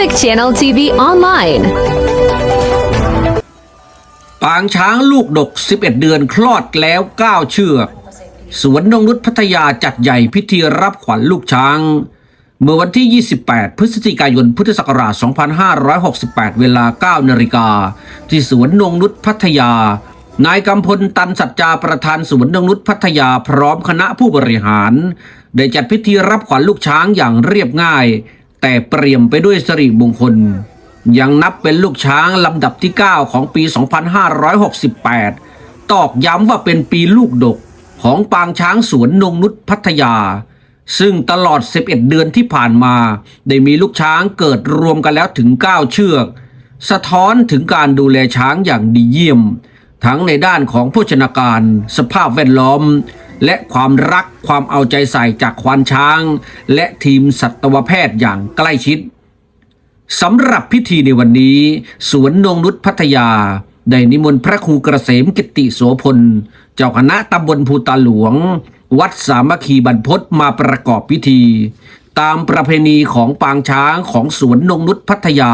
Traffic Channel TV Online ปางช้างลูกดก 11 เดือนคลอดแล้ว 9 เชือกสวนนงนุษพัทยาจัดใหญ่พิธีรับขวัญลูกช้าง เมื่อวันที่ 28 พฤศจิกายน พุทธศักราช 2568 เวลา 9 นาฬิกา ที่สวนนงนุษพัทยา นายกำพลตันสัจจาประธานสวนนงนุษพัทยาพร้อมคณะผู้บริหาร ได้จัดพิธีรับขวัญลูกช้างอย่างเรียบง่าย แต่เปรี่ยมไปด้วยสิริมงคล ยังนับเป็นลูกช้างลำดับที่ 9 ของปี 2568 ตอกย้ำว่าเป็นปีลูกดกของปางช้างสวนนงนุษพัทยา ซึ่งตลอด 11 เดือนที่ผ่านมา ได้มีลูกช้างเกิดรวมกันแล้วถึง 9 เชือก สะท้อนถึงการดูแลช้างอย่างดีเยี่ยม ทั้งในด้านของโภชนาการ สภาพแวดล้อม และความรักความเอาใจใส่จากควานช้าง และทีมสัตวแพทย์อย่างใกล้ชิดสำหรับพิธีในวันนี้ สวนนงนุษพัทยา ได้นิมนต์พระครูเกษมกิติโสพล เจ้าคณะตำบลภูตาหลวง วัดสามัคคีบรรพตมาประกอบพิธี ตามประเพณีของปางช้างของสวนนงนุษพัทยา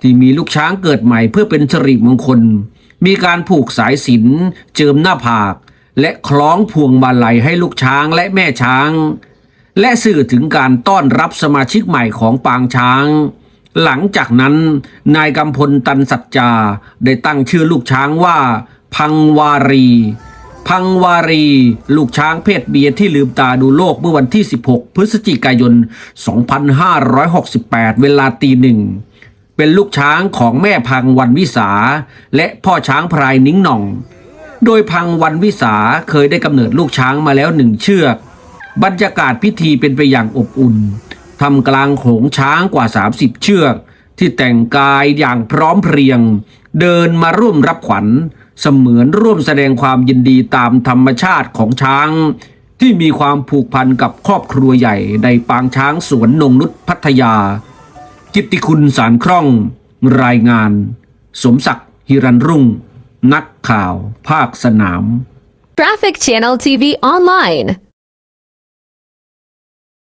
ที่มีลูกช้างเกิดใหม่เพื่อเป็นสิริมงคล มีการผูกสายสิญจนเจิมหน้าผาก และคล้องพวงมาลัยให้ลูกช้างและแม่ช้าง และสื่อถึงการต้อนรับสมาชิกใหม่ของปางช้าง หลังจากนั้นนายกำพลตันสัจจาได้ตั้งชื่อลูกช้างว่า พังวารี พังวารี ลูกช้างเพศเมียที่ลืมตาดูโลกเมื่อวันที่ 16 พฤศจิกายน 2568 เวลาตีหนึ่งเป็นลูกช้างของแม่พังวันวิสา และพ่อช้างพรายนิ้งหน่อง โดยพังวันวิสาเคยได้กำเนิดลูกช้างมาแล้วหนึ่งเชือก บรรยากาศพิธีเป็นไปอย่างอบอุ่นทำกลางโขงช้างกว่า 30 เชือก ที่แต่งกายอย่างพร้อมเพรียง เดินมาร่วมรับขวัญ เสมือนร่วมแสดงความยินดีตามธรรมชาติของช้าง ที่มีความผูกพันกับครอบครัวใหญ่ในปางช้างสวนนงนุษพัทยา กิตติคุณสารคล่อง รายงาน สมศักดิ์ฮิรันรุ่ง นักข่าว ภาคสนาม Traffic Channel TV Online